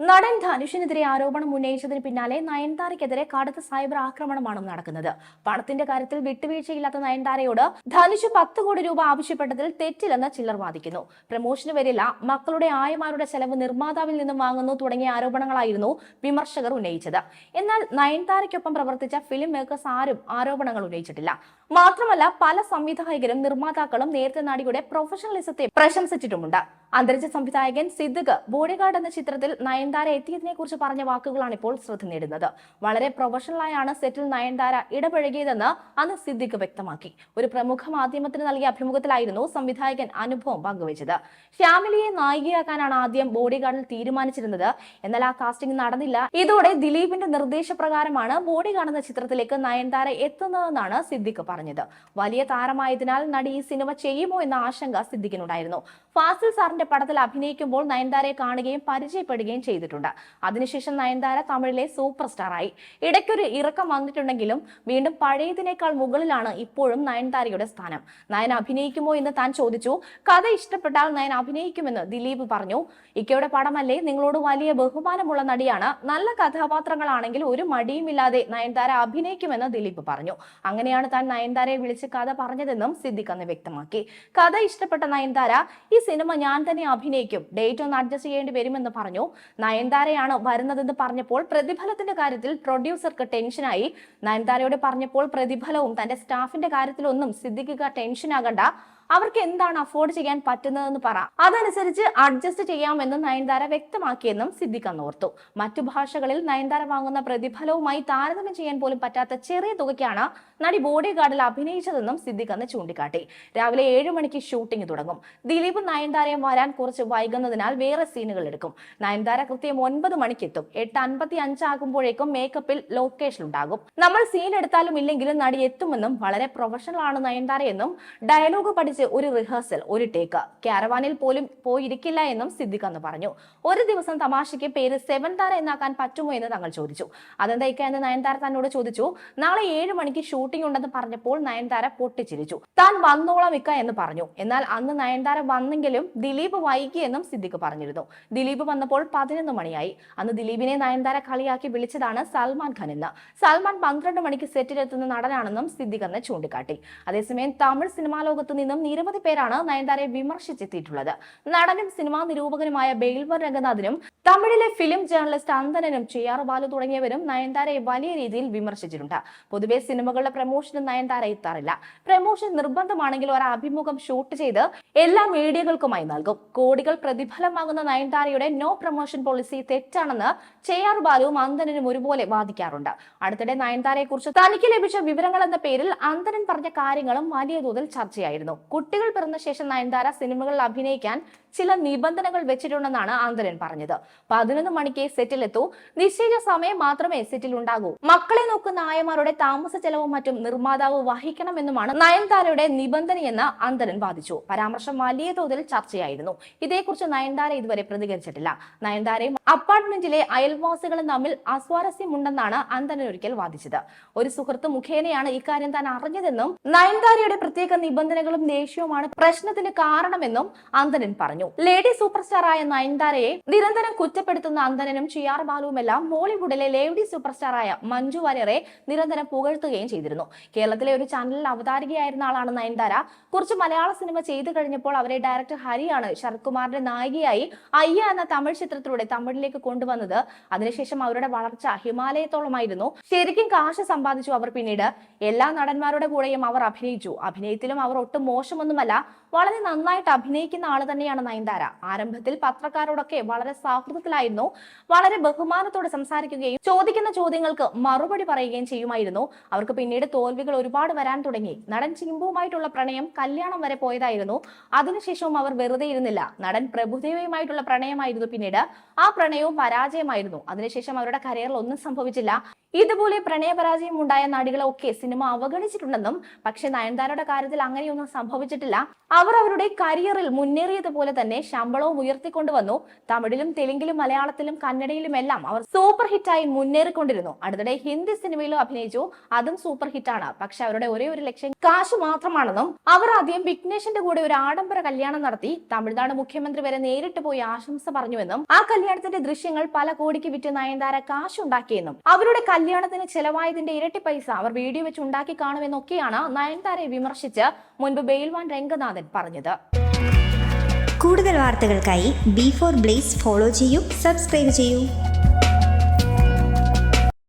നടൻ ധനുഷിനെതിരെ ആരോപണം ഉന്നയിച്ചതിന് പിന്നാലെ നയൻതാരയ്ക്കെതിരെ കടുത്ത സൈബർ ആക്രമണമാണ് നടക്കുന്നത്. പണത്തിന്റെ കാര്യത്തിൽ വിട്ടുവീഴ്ചയില്ലാത്ത നയൻതാരയോട് ധനുഷ് പത്ത് കോടി രൂപ ആവശ്യപ്പെട്ടതിൽ തെറ്റില്ലെന്ന് ചിലർ വാദിക്കുന്നു. പ്രമോഷന് വരില്ല മക്കളുടെ ആയമാരുടെ ചെലവ് നിർമ്മാതാവിൽ നിന്നും വാങ്ങുന്നു തുടങ്ങിയ ആരോപണങ്ങളായിരുന്നു വിമർശകർ ഉന്നയിച്ചത്. എന്നാൽ നയൻതാരയ്ക്കൊപ്പം പ്രവർത്തിച്ച ഫിലിം മേക്കേഴ്സ് ആരും ആരോപണങ്ങൾ ഉന്നയിച്ചിട്ടില്ല. മാത്രമല്ല പല സംവിധായകരും നിർമ്മാതാക്കളും നേരത്തെ നടിയുടെ പ്രൊഫഷണലിസത്തെ പ്രശംസിച്ചിട്ടുമുണ്ട്. അന്തരിച്ച സംവിധായകൻ സിദ്ദിഖ് ബോഡിഗാർഡ് എന്ന ചിത്രത്തിൽ നയൻതാര എത്തിയതിനെ കുറിച്ച് പറഞ്ഞ വാക്കുകളാണ് ഇപ്പോൾ ശ്രദ്ധ നേടുന്നത്. വളരെ പ്രൊഫഷണലായാണ് സെറ്റിൽ നയൻതാര ഇടപഴകിയതെന്ന് അന്ന് സിദ്ദിഖ് വ്യക്തമാക്കി. ഒരു പ്രമുഖ മാധ്യമത്തിന് നൽകിയ അഭിമുഖത്തിലായിരുന്നു സംവിധായകൻ അനുഭവം പങ്കുവച്ചത്. ഫാമിലിയെ നായികയാക്കാനാണ് ആദ്യം ബോഡിഗാർഡിൽ തീരുമാനിച്ചിരുന്നത്. എന്നാൽ ആ കാസ്റ്റിംഗ് നടന്നില്ല. ഇതോടെ ദിലീപിന്റെ നിർദ്ദേശപ്രകാരമാണ് ബോഡിഗാർഡ് എന്ന ചിത്രത്തിലേക്ക് നയൻതാര എത്തുന്നതെന്നാണ് സിദ്ദിഖ് പറഞ്ഞത്. വലിയ താരമായതിനാൽ നടി ഈ സിനിമ ചെയ്യുമോ എന്ന ആശങ്ക സിദ്ദിഖിനുണ്ടായിരുന്നു. ഫാസിൽ സാറിന്റെ പടത്തിൽ അഭിനയിക്കുമ്പോൾ നയൻതാരയെ കാണുകയും പരിചയപ്പെടുകയും ചെയ്തിട്ടുണ്ട്. അതിനുശേഷം നയൻതാര തമിഴിലെ സൂപ്പർ സ്റ്റാറായി ഇടയ്ക്കൊരു ഇറക്കം വന്നിട്ടുണ്ടെങ്കിലും വീണ്ടും പഴയതിനേക്കാൾ മുകളിലാണ് ഇപ്പോഴും നയൻതാരയുടെ സ്ഥാനം. നയൻ അഭിനയിക്കുമോ എന്ന് താൻ ചോദിച്ചു. കഥ ഇഷ്ടപ്പെട്ടാൽ നയൻ അഭിനയിക്കുമെന്ന് ദിലീപ് പറഞ്ഞു. ഇക്കയുടെ പടമല്ലേ? നിങ്ങളോട് വലിയ ബഹുമാനമുള്ള നടിയാണ്. നല്ല കഥാപാത്രങ്ങളാണെങ്കിൽ ഒരു മടിയുമില്ലാതെ നയൻതാര അഭിനയിക്കുമെന്ന് ദിലീപ് പറഞ്ഞു. അങ്ങനെയാണ് താൻ നയൻതാരയെ വിളിച്ച് കഥ പറഞ്ഞതെന്നും സിദ്ദിഖ് അന്ന് വ്യക്തമാക്കി. കഥ ഇഷ്ടപ്പെട്ട നയൻതാര ഈ സിനിമ ഞാൻ തന്നെ അഭിനയിക്കും. ഡേറ്റ് ഒന്ന് അഡ്ജസ്റ്റ് ചെയ്യേണ്ടി വരുമെന്ന് പറഞ്ഞു. നയൻതാരയാണ് വരുന്നതെന്ന് പറഞ്ഞപ്പോൾ പ്രതിഫലത്തിന്റെ കാര്യത്തിൽ പ്രൊഡ്യൂസർക്ക് ടെൻഷനായി നയൻതാരയോട് പറഞ്ഞപ്പോൾ പ്രതിഫലവും തന്റെ സ്റ്റാഫിന്റെ കാര്യത്തിലൊന്നും ടെൻഷൻ ആകണ്ട. അവർക്ക് എന്താണ് അഫോർഡ് ചെയ്യാൻ പറ്റുന്നതെന്ന് പറ. അതനുസരിച്ച് അഡ്ജസ്റ്റ് ചെയ്യാമെന്ന് നയൻതാര വ്യക്തമാക്കിയെന്നും സിദ്ദിഖ് അന്നോർത്തു മറ്റു ഭാഷകളിൽ നയൻതാര വാങ്ങുന്ന പ്രതിഫലവുമായി താരതമ്യം ചെയ്യാൻ പോലും പറ്റാത്ത ചെറിയ തുകയ്ക്കാണ് നടി ബോഡി ഗാർഡിൽ അഭിനയിച്ചതെന്നും സിദ്ദിഖ് അന്ന് ചൂണ്ടിക്കാട്ടി. രാവിലെ ഏഴു മണിക്ക് ഷൂട്ടിംഗ് തുടങ്ങും. ദിലീപ് നയൻതാരയും വരാൻ കുറച്ച് വൈകുന്നതിനാൽ വേറെ സീനുകൾ എടുക്കും. നയൻതാര കൃത്യം ഒൻപത് മണിക്ക് എത്തും എട്ട് അൻപത്തി അഞ്ചാകുമ്പോഴേക്കും മേക്കപ്പിൽ ലൊക്കേഷൻ ഉണ്ടാകും. നമ്മൾ സീൻ എടുത്താലും ഇല്ലെങ്കിലും നടി എത്തുമെന്നും വളരെ പ്രൊഫഷണൽ ആണ് നയൻതാരയെന്നും ഡയലോഗ് പഠിച്ച് ഒരു റിഹേഴ്സൽ ഒരു ടേക്ക് കാരവാനിൽ പോലും പോയിരിക്കില്ല എന്നും സിദ്ദിഖ് അന്ന് പറഞ്ഞു. ഒരു ദിവസം തമാശയ്ക്ക് പേര് സെവൻ താര എന്നാക്കാൻ പറ്റുമോ എന്ന് തങ്ങൾ ചോദിച്ചു. അതെന്താ ഇക്ക എന്ന് നയൻതാര തന്നോട് ചോദിച്ചു. നാളെ ഏഴ് മണിക്ക് ഷൂട്ടിംഗ് ഉണ്ടെന്ന് പറഞ്ഞപ്പോൾ നയൻതാര പൊട്ടിച്ചിരിച്ചു. താൻ വന്നോളം ഇക്ക എന്ന് പറഞ്ഞു. എന്നാൽ അന്ന് നയൻതാര വന്നെങ്കിലും ദിലീപ് വൈകിയെന്നും സിദ്ദിഖ് പറഞ്ഞിരുന്നു. ദിലീപ് വന്നപ്പോൾ പതിനൊന്ന് മണിയായി. അന്ന് ദിലീപിനെ നയൻതാര കളിയാക്കി വിളിച്ചതാണ് സൽമാൻ ഖാൻ എന്ന്. സൽമാൻ പന്ത്രണ്ട് മണിക്ക് സെറ്റിലെത്തുന്ന നടനാണെന്നും സിദ്ദിഖ് അന്ന് ചൂണ്ടിക്കാട്ടി. അതേസമയം തമിഴ് സിനിമാ ലോകത്തു നിന്നും നിരവധി പേരാണ് നയൻതാരയെ വിമർശിച്ചെത്തിയിട്ടുള്ളത്. നടനും സിനിമാ നിരൂപകനുമായ ബെയിൽവർ രംഗനാഥിനും തമിഴിലെ ഫിലിം ജേർണലിസ്റ്റ് അന്തനനും ചെയ്യാർ ബാലു തുടങ്ങിയവരും നയൻതാരയെ വലിയ രീതിയിൽ വിമർശിച്ചിട്ടുണ്ട്. പൊതുവെ സിനിമകളുടെ പ്രമോഷന് നയൻതാര എത്താറില്ല. പ്രമോഷൻ നിർബന്ധമാണെങ്കിൽ ഒരു അഭിമുഖം ഷൂട്ട് ചെയ്ത് എല്ലാ മീഡിയകൾക്കുമായി നൽകും. കോടികൾ പ്രതിഫലമാകുന്ന നയൻതാരയുടെ നോ പ്രൊമോഷൻ പോളിസി തെറ്റാണെന്ന് ചെയ്യാർ ബാലുവും അന്തനനും ഒരുപോലെ വാദിക്കാറുണ്ട്. അടുത്തിടെ നയൻതാരയെ കുറിച്ച് തനിക്ക് ലഭിച്ച വിവരങ്ങൾ എന്ന പേരിൽ അന്തരൻ പറഞ്ഞ കാര്യങ്ങളും വലിയ തോതിൽ ചർച്ചയായിരുന്നു. കുട്ടികൾ പിറന്ന ശേഷം നയൻതാര സിനിമകളിൽ അഭിനയിക്കാൻ ചില നിബന്ധനകൾ വെച്ചിട്ടുണ്ടെന്നാണ് ആന്തരൻ പറഞ്ഞത്. പതിനൊന്ന് മണിക്ക് സെറ്റിലെത്തൂ നിശ്ചയിച്ച സമയം മാത്രമേ സെറ്റിൽ ഉണ്ടാകൂ. മക്കളെ നോക്കുന്ന ആയമാരുടെ താമസ ചെലവും മറ്റും നിർമ്മാതാവ് വഹിക്കണമെന്നുമാണ് നയൻതാരയുടെ നിബന്ധനയെന്ന് അന്തരൻ വാദിച്ചു. പരാമർശം വലിയ തോതിൽ ചർച്ചയായിരുന്നു. ഇതേക്കുറിച്ച് നയൻതാര ഇതുവരെ പ്രതികരിച്ചിട്ടില്ല. നയൻതാരയും അപ്പാർട്ട്മെന്റിലെ അയൽവാസികളും തമ്മിൽ അസ്വാരസ്യമുണ്ടെന്നാണ് അന്തരൻ ഒരിക്കൽ വാദിച്ചത്. ഒരു സുഹൃത്ത് മുഖേനയാണ് ഇക്കാര്യം താൻ അറിഞ്ഞതെന്നും നയൻതാരയുടെ പ്രത്യേക നിബന്ധനകളും ദേഷ്യവുമാണ് പ്രശ്നത്തിന് കാരണമെന്നും അന്തരൻ പറഞ്ഞു. ലേഡി സൂപ്പർ സ്റ്റാറായ നയൻതാരയെ നിരന്തരം കുറ്റപ്പെടുത്തുന്ന അന്തനനും ചിയാർ ബാലുവുമെല്ലാം ബോളിവുഡിലെ ലേഡി സൂപ്പർ സ്റ്റാറായ മഞ്ജു വാര്യറെ നിരന്തരം പുകഴ്ത്തുകയും ചെയ്തിരുന്നു. കേരളത്തിലെ ഒരു ചാനലിൽ അവതാരികയായിരുന്ന ആളാണ് നയൻതാര. കുറച്ച് മലയാള സിനിമ ചെയ്തു കഴിഞ്ഞപ്പോൾ അവരെ ഡയറക്ടർ ഹരിയാണ് ശരത് കുമാറിന്റെ നായികയായി അയ്യ എന്ന തമിഴ് ചിത്രത്തിലൂടെ തമിഴിലേക്ക് കൊണ്ടുവന്നത്. അതിനുശേഷം അവരുടെ വളർച്ച ഹിമാലയത്തോളമായിരുന്നു. ശരിക്കും കാശ് സമ്പാദിച്ചു അവർ പിന്നീട്. എല്ലാ നടന്മാരുടെ കൂടെയും അവർ അഭിനയിച്ചു. അഭിനയത്തിലും അവർ ഒട്ടും മോശമൊന്നുമല്ല വളരെ നന്നായിട്ട് അഭിനയിക്കുന്ന ആൾ തന്നെയാണ് നയൻതാര. ആരംഭത്തിൽ പത്രക്കാരോടൊക്കെ വളരെ സൗഹൃദത്തിലായിരുന്നു. വളരെ ബഹുമാനത്തോടെ സംസാരിക്കുകയും ചോദിക്കുന്ന ചോദ്യങ്ങൾക്ക് മറുപടി പറയുകയും ചെയ്യുമായിരുന്നു. അവർക്ക് പിന്നീട് തോൽവികൾ ഒരുപാട് വരാൻ തുടങ്ങി. നടൻ ചിമ്പുവുമായിട്ടുള്ള പ്രണയം കല്യാണം വരെ പോയതായിരുന്നു. അതിനുശേഷവും അവർ വെറുതെ ഇരുന്നില്ല. നടൻ പ്രഭുദേവയുമായിട്ടുള്ള പ്രണയമായിരുന്നു പിന്നീട്. ആ പ്രണയവും പരാജയമായിരുന്നു. അതിനുശേഷം അവരുടെ കരിയറിൽ ഒന്നും സംഭവിച്ചില്ല. ഇതുപോലെ പ്രണയപരാജയം ഉണ്ടായ നടികളെ ഒക്കെ സിനിമ അവഗണിച്ചിട്ടുണ്ടെന്നും പക്ഷെ നയൻതാരയുടെ കാര്യത്തിൽ അങ്ങനെയൊന്നും സംഭവിച്ചിട്ടില്ല. അവർ അവരുടെ കരിയറിൽ മുന്നേറിയതുപോലെ തന്നെ ശമ്പളവും ഉയർത്തിക്കൊണ്ടുവന്നു. തമിഴിലും തെലുങ്കിലും മലയാളത്തിലും കന്നഡയിലും എല്ലാം അവർ സൂപ്പർ ഹിറ്റായി മുന്നേറിക്കൊണ്ടിരുന്നു. അടുത്തിടെ ഹിന്ദി സിനിമയിലും അഭിനയിച്ചു. അതും സൂപ്പർ ഹിറ്റാണ്. പക്ഷെ അവരുടെ ഒരേ ഒരു ലക്ഷ്യം കാശ് മാത്രമാണെന്നും അവർ ആദ്യം വിഘ്നേഷിന്റെ കൂടെ ഒരു ആഡംബര കല്യാണം നടത്തി. തമിഴ്നാട് മുഖ്യമന്ത്രി വരെ നേരിട്ട് പോയി ആശംസ പറഞ്ഞുവെന്നും ആ കല്യാണത്തിന്റെ ദൃശ്യങ്ങൾ പല കോടിക്ക് വിറ്റ് നയൻതാര കാശുണ്ടാക്കിയെന്നും. അവരുടെ കല്യാണത്തിന് ചെലവായതിന്റെ ഇരട്ടി പൈസ അവർ വീഡിയോ വെച്ച് ഉണ്ടാക്കി കാണുമെന്നൊക്കെയാണ് നയൻതാരയെ വിമർശിച്ച് മുൻപ് ബെയിൽവാൻ രംഗനാഥൻ പറഞ്ഞത്. കൂടുതൽ വാർത്തകൾക്കായി ബി ഫോർ ബ്ലേസ് ഫോളോ ചെയ്യൂ സബ്സ്ക്രൈബ് ചെയ്യൂ.